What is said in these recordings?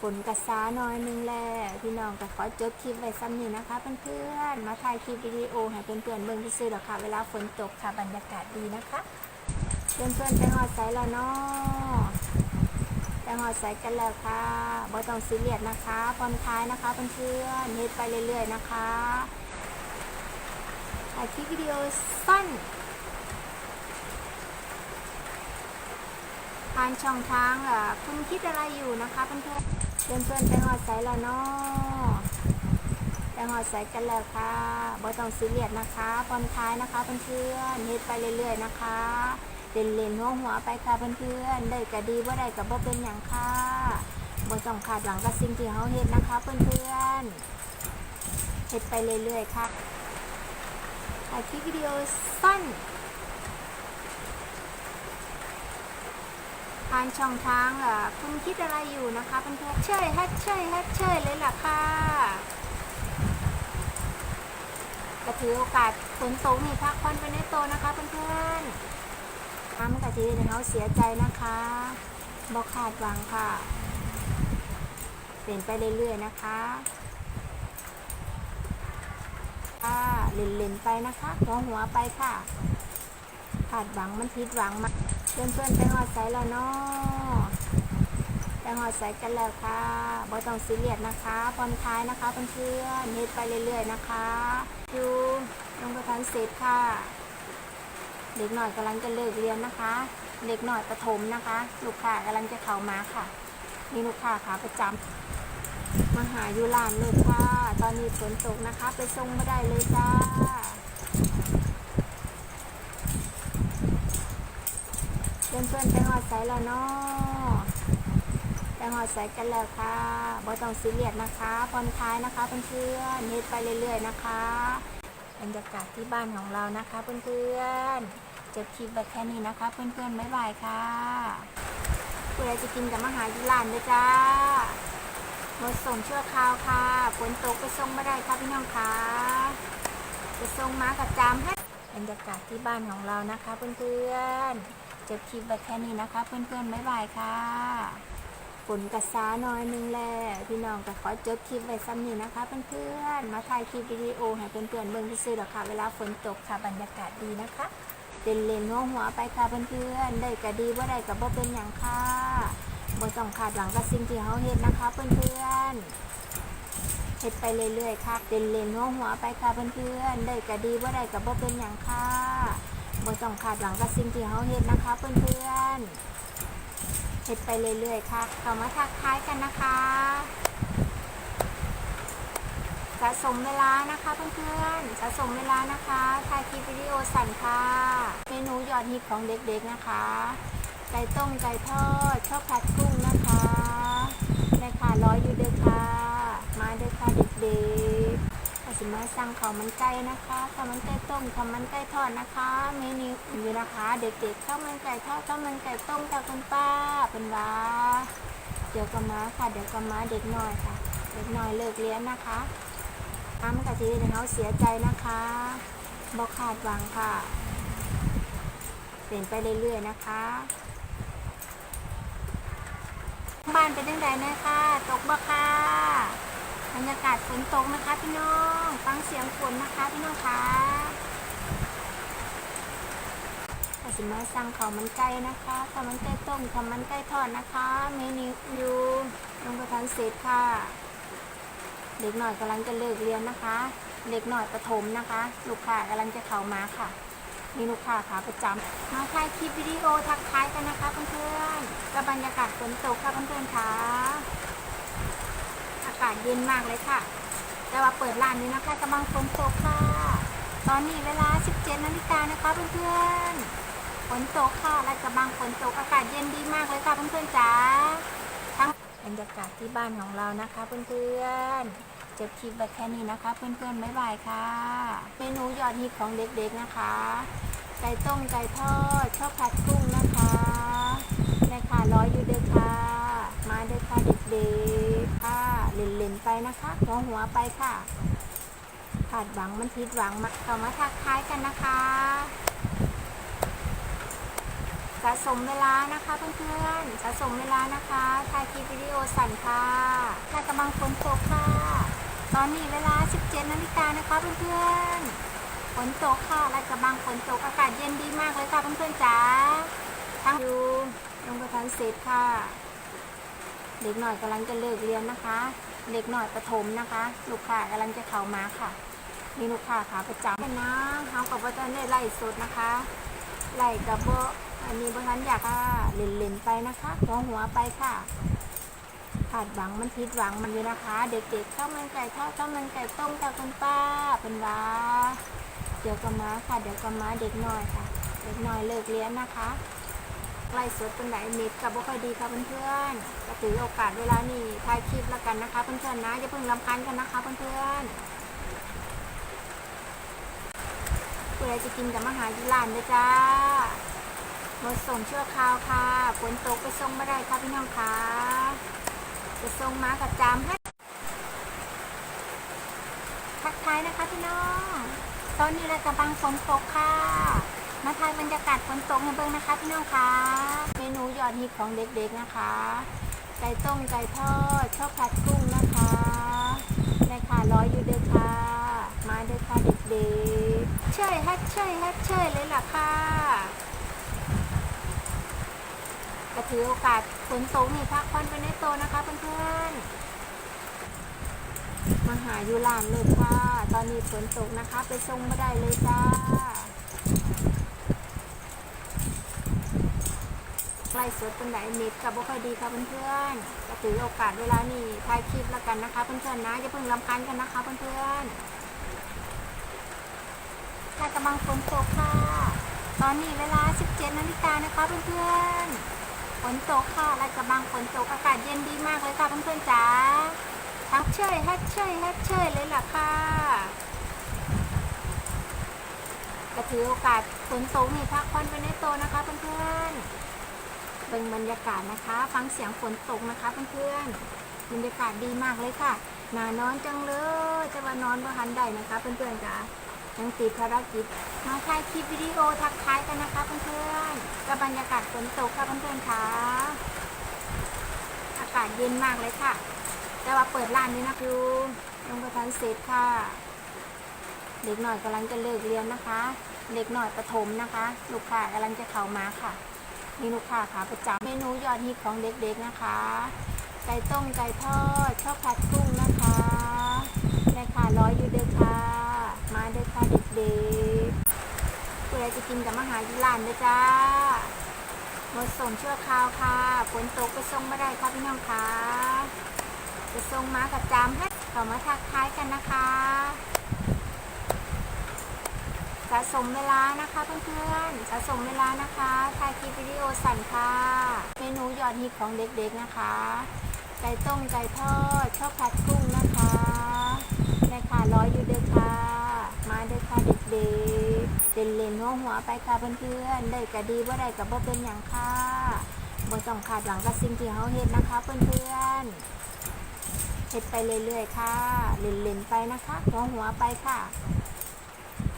ฝนกระซาน้อยนึงแหละพี่น้องก็ขอจบคลิปไว้ซ้ำนี้นะคะเพื่อนๆมาถ่ายคลิปวิดีโอให้เพื่อนๆเบิ่งซื่อๆหรอกค่ะ เวลาฝนตกค่ะบรรยากาศดีนะคะ เพื่อนๆไปหอดไซแล้วเนาะไปหอดไซกันแล้วค่ะบ่ต้องซีเรียสนะคะผ่อนคลายนะคะเพื่อนๆเฮ็ดไปเรื่อย ๆ นะคะถ่ายคลิปวิดีโอสั้นผ่านช่องทางอะคุณคิดอะไรอยู่นะคะเพื่อนๆ เพื่อนๆไปหอดไซแล้วเนาะไปหอดไซกันแล้วค่ะบ่ต้องซีเรียสนะคะผ่อนคลายนะคะเพื่อนๆเฮ็ดไปเรื่อยๆนะคะเล่นเล่นหัวหัวไปค่ะเพื่อนๆได้ก็ดีบ่าได้ก็บ่เป็นหยังค่ะบ่ต้องคาดหวังกับสิ่งที่เฮาเฮ็ดนะคะเพื่อนๆเฮ็ดไปเรื่อยๆค่ะถ่ายคลิปวิดีโอสั้น ผ่านช่องทางอะคุณคิดอะไรอยู่นะคะเพื่อนๆเชยฮัดเชยฮัดเชยเลยล่ะค่ะก็ถือโอกาสฝนตกนี่พักผ่อนไปในโตวนะคะเพื่อนๆน้ำมันกะทิเนี่ยเขาเสียใจนะคะบอกขาดหวังค่ะ เปลี่ยนไปเรื่อยๆนะคะค่ะเล่นๆไปนะคะหัวหัวไปค่ะขาดหวังมันผิดหวังมา เพื่อนๆไปหอดใสแล้วเนาะไปหอดใสกันแล้วค่ะบ่ต้องซีเรียสนะคะผ่อนคลายนะคะเพื่อนๆเฮ็ดไปเรื่อยๆนะคะอยู่ลงประทานเสร็จค่ะ เด็กหน่อยกำลังจะเลิกเรียนนะคะ เด็กหน่อยประถมนะคะ ลูกค้ากำลังจะเข้ามาค่ะนี่ลูกค้าขาประจำมาหาอยู่ร้านเลยค่ะ ตอนนี้ฝนตกนะคะ ไปส่งไม่ได้เลยจ้า พื่อนๆไปหอดใสแล้วเนาะไปหอดใสกันแล้วค่ะบ่ต้องซีเรียสนะคะผ่อนคลายนะคะเพื่อนๆเฮ็ดไปเรื่อย ๆ นะคะบรรยากาศที่บ้านของเรานะคะเพื่อนๆจบคลิปไปแค่นี้นะคะ เพื่อนๆบ๊ายบายค่ะผู้ใดจะกินกับมาหาที่ร้านเลยจ้ารถส่งชั่วคราวค่ะฝนตกไปส่งไม่ได้ค่ะพี่น้องค่ะจะส่งมากับจามให้บรรยากาศที่บ้านของเรานะคะ เพื่อนๆ จบคลิปไปแค่นี้นะคะ เพื่อนๆบ๊ายบายค่ะฝนกระซ้าน้อยนึงแหละพี่น้องก็ขอจบคลิปไว้ซ้ำนี้นะคะ เพื่อนๆมาถ่ายคลิปวิดีโอให้เพื่อนๆเบิ่งซื่อๆหรอกค่ะ เวลาฝนตกค่ะบรรยากาศดีนะคะเล่นเล่นหัวหัวไปค่ะเพื่อนๆได้ก็ดีบ่าได้ก็บ่เป็นหยังค่ะบ่ต้องคาดหวังกับสิ่งที่เฮาเฮ็ดนะคะ เพื่อนๆเฮ็ดไปเรื่อยๆค่ะเล่นเล่นหัวหัวไปค่ะเพื่อนๆได้ก็ดีบ่าได้ก็บ่เป็นหยังค่ะ บ่ต้องคาดหวังกับสิ่งที่เขาเฮ็ดนะคะเพื่อนๆเฮ็ดไปเรื่อยๆค่ะเข้ามาทักทายกันนะคะสะสมเวลานะคะเพื่อนๆสะสมเวลานะคะถ่ายคลิปวิดีโอสั่นค่ะ เมนูยอดฮิตของเด็กๆนะคะ ไก่ต้มไก่ทอดข้าวผัดกุ้งนะคะแม่ค่ะร้อยอยู่เด้อค่ะ มาเด้อค่ะเด็กๆ สิมาสั่งข้าวมันไก่นะคะข้าวมันไก่ต้มข้าวมันไก่ทอดนะคะเมนูนี้นะคะ เด็กๆข้าวมันไก่ทอดข้าวมันไก่ต้มจากคุณป้าเป็นว่าเดี๋ยวก็มาค่ะ เดี๋ยวก็มาเด็กน้อยค่ะ เด็กน้อยเลิกเรียนนะคะน้ำกะทิเนี่ยเขาเสียใจนะคะบอกขาดหวังค่ะ เปลี่ยนไปเรื่อยๆนะคะบ้านเป็นยังไงนะคะ ตกบ่ค่ะ บรรยากาศฝนตกนะคะพี่น้องฟังเสียงฝนนะคะพี่น้องคะก็สิมาสั่งข้าวมันไก่นะคะข้าวมันไก่ต้มข้าวมันไก่ทอดนะคะเมนูยู่โรงประทานเสร็จค่ะ เด็กหน่อยกำลังจะเลิกเรียนนะคะ เด็กหน่อยประถมนะคะ ลูกค้ากำลังจะเข้ามาค่ะ มีลูกค้าขาประจำมาถ่ายคลิปวิดีโอทักทายกันนะคะเพื่อนๆกับบรรยากาศฝนตกค่ะเพื่อนๆค่ะากาศเย็นมากเลยค่ะ แต่ว่าเปิดร้านนี้นะคะกำลังฝนตกค่ะ ตอนนี้เวลา 17นาฬิกานะคะเพื่อนๆฝนตกค่ะและกำลังฝนตกอากาศเย็นดีมากเลยค่ะเพื่อนๆจ๋าทั้งบรรยากาศที่บ้านของเรานะคะเพื่อนๆจบคลิปไปแค่นี้นะคะเพื่อนๆบ๊ายบายค่ะ เมนูยอดฮิตของเด็กๆนะคะไก่ต้มไก่ทอดข้าวผัดกุ้งนะคะแม่ค่ะร้อยอยู่เด้อค่ะ มาเด้อค่ะเด็กๆค่ะ เล่นๆไปนะคะหัวหัวไปค่ะขาดหวังมันผิดหวังมาเข้ามาทักทายกันนะคะสะสมเวลานะคะเพื่อนๆสะสมเวลานะคะถ่ายคลิปวิดีโอสั่นค่ะถ้ากำลังฝนตกค่ะ ตอนนี้เวลา 17นาฬิกานะคะเพื่อนๆฝนตกค่ะและกำลังฝนตกอากาศเย็นดีมากเลยค่ะเพื่อนๆจ๋าทั้งอยู่โรงประทานเสร็จค่ะ เด็กหน่อยกำลังจะเลิกเรียนนะคะ เด็กหน่อยประถมนะคะ ลูกค้ากำลังจะเข้ามาค่ะ มีลูกค้าขาประจำนะเขากับว่าจะได้ไล่สดนะคะไล่กับโบอันนี้บางท่านอยากว่าเล่นๆไปนะคะหัวหัวไปค่ะขาดหวังมันผิดหวังมันเลยนะคะ เด็กๆข้าวมันไก่ทอดข้าวมันไก่ต้มจากคุณป้าเป็นว่าเดี๋ยวก็มาค่ะ เดี๋ยวก็มาเด็กน้อยค่ะ เด็กน้อยเลิกเรียนนะคะ ไล่สดเป็นไหนเน็ตกับบ่ค่อยดีค่ะเพื่อนๆก็ถือโอกาสเวลานี้ถ่ายคลิปแล้วกันนะคะเพื่อนๆนะอย่าเพิ่งรำคาญกันนะคะเพื่อนๆเพื่อจะกินกับมหาที่ร้านเลยจ้าหมดส่งชั่วคราวค่ะฝนตกไปส่งไม่ได้ค่ะพี่น้องค่ะจะส่งมากับจามให้ทักทายนะคะพี่น้อง ตอนนี้เรากำลังฝนตกค่ะ มาทายบรรยากาศฝนตกในเบิ้งนะคะพี่น้องคะเมนูยอดฮิตของเด็กๆนะคะ ไก่ต้มไก่ทอดข้าวผัดกุ้งนะคะในค่ะร้อยอยู่เด้อค่ะ มาเด้อค่ะเด็กๆเชยฮัดเชยฮัดเชยเลยล่ะค่ะก็ถือโอกาสฝนตกนี่พักผ่อนไปในโตนะคะเพื่อนๆมาหาอยู่ร้านเลยค่ะ ตอนนี้ฝนตกนะคะ ไปส่งไม่ได้เลยจ้า ไล่สดเป็นไหนเน็ตกับบ่ค่อยดีค่ะเพื่อนๆก็ถือโอกาสเวลานี้ถ่ายคลิปแล้วกันนะคะเพื่อนๆนะอย่าเพิ่งรำคาญกันนะคะเพื่อนๆถ้ากำลังฝนตกค่ะ ตอนนี้เวลา 17นาฬิกานะคะเพื่อนๆฝนตกค่ะและกำลังฝนตกอากาศเย็นดีมากเลยค่ะเพื่อนๆจ๋าทั้งเชยฮัดเชยฮัดเชยเลยล่ะค่ะก็ถือโอกาสฝนตกนี่พักผ่อนไปในโตนะคะเพื่อนๆ เป็นบรรยากาศนะคะ ฟังเสียงฝนตกนะคะเพื่อนๆบรรยากาศดีมากเลยค่ะนานอนจังเลยจะมานอนบ่หันใดนะคะเพื่อนๆจ้ะยังติดภารกิจมาถ่ายคลิปวิดีโอทักทายกันนะคะเพื่อนๆกับบรรยากาศฝนตกค่ะเพื่อนๆค่ะอากาศเย็นมากเลยค่ะ แต่ว่าเปิดร้านนี้นะอยู่ยังประทานเสร็จค่ะ เด็กหน่อยกำลังจะเลิกเรียนนะคะ เด็กหน่อยประถมนะคะ ลูกค้ากำลังจะเข้ามาค่ะ มีลูกค้าขาประจำเมนูยอดฮิตของเด็กๆนะคะ ไก่ต้มไก่ทอดข้าวผัดกุ้งนะคะแม่ค่ะร้อยอยู่เด้อค่ะ มาเด้อค่ะเด็กๆเพื่อจะกินกับมาหาที่ร้านเด้อจ้าหมดส่งชั่วคราวค่ะฝนตกไปส่งไม่ได้ค่ะพี่น้องค่ะจะส่งมากับจามให้เขามาทักทายกันนะคะ สะสมเวลานะคะเพื่อนๆสะสมเวลานะคะถ่ายคลิปวิดีโอสั่นค่ะ เมนูยอดฮิตของเด็กๆนะคะ ไก่ต้มไก่ทอดข้าวผัดกุ้งนะคะในค่ะร้อยอยู่เด้อค่ะ มาเด้อค่ะเด็กๆเล่นเล่นหัวหัวไปค่ะเพื่อนๆได้ก็ดีว่าได้ก็บ่เป็นอย่างค่ะบ่ต้องขาดหวังกับสิ่งที่เขาเฮ็ดนะคะเพื่อนๆเฮ็ดไปเรื่อยๆค่ะเล่นเล่นๆไปนะคะหัวหัวไปค่ะ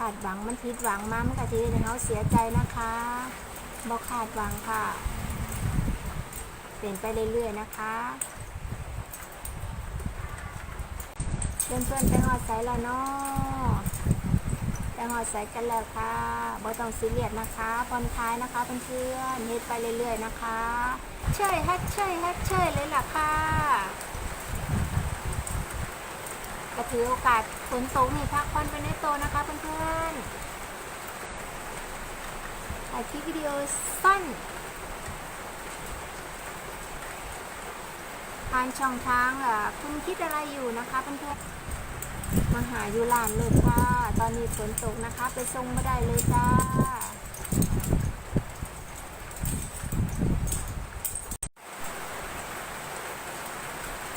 าดหวังมันผิดหวังมามันก็ทีในเขาเสียใจนะคะบอขาดหวังค่ะเปลี่ยนไปเรื่อยๆนะคะเพื่อนๆไปหอดใสแล้วเนาะไปหอดใสกันแล้วค่ะบ่ต้องซีเรียสนะคะผ่อนคลายนะคะเพื่อนๆเฮ็ดไปเรื่อยๆนะคะ เชยฮัดเชยฮัดเชยเลยล่ะค่ะ ก็ถือโอกาสฝนตกนี่พักผ่อนไปในโตนะคะเพื่อนๆถ่ายคลิปวิดีโอสั้นผ่านช่องทางอะคุณคิดอะไรอยู่นะคะเพื่อนๆมาหาอยู่ร้านเลยค่ะ ตอนนี้ฝนตกนะคะ ไปส่งไม่ได้เลยจ้า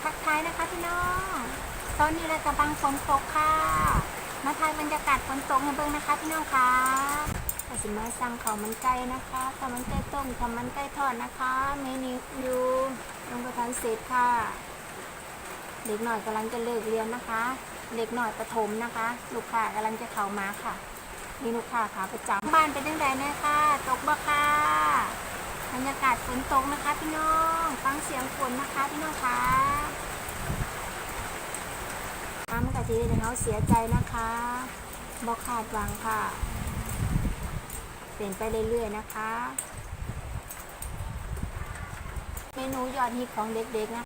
ทักทายนะคะพี่น้อง ตอนนี้เรากำลังฝนตกค่ะ มาถ่ายบรรยากาศฝนตกให้เบิ่งนะคะพี่น้องค่ะก็สิมาสั่งข้าวมันไก่นะคะข้าวมันไก่ต้มข้าวมันไก่ทอดนะคะ เมนูอยู่ยังประทานเสร็จค่ะ เด็กหน่อยกำลังจะเลิกเรียนนะคะ เด็กหน่อยประถมนะคะ ลูกค้ากำลังจะเข้ามาค่ะมีลูกค้าขาประจำบ้านเป็นยังไงนะคะตกบ่ค่ะบรรยากาศฝนตกนะคะ พี่น้อง ฟังเสียงฝนนะคะพี่น้องคะ ทิเดี๋ยวเขาเสียใจนะคะบอกขาดหวังค่ะ เปลี่ยนไปเรื่อยๆนะคะ เมนูยอดฮิตของเด็กๆนะ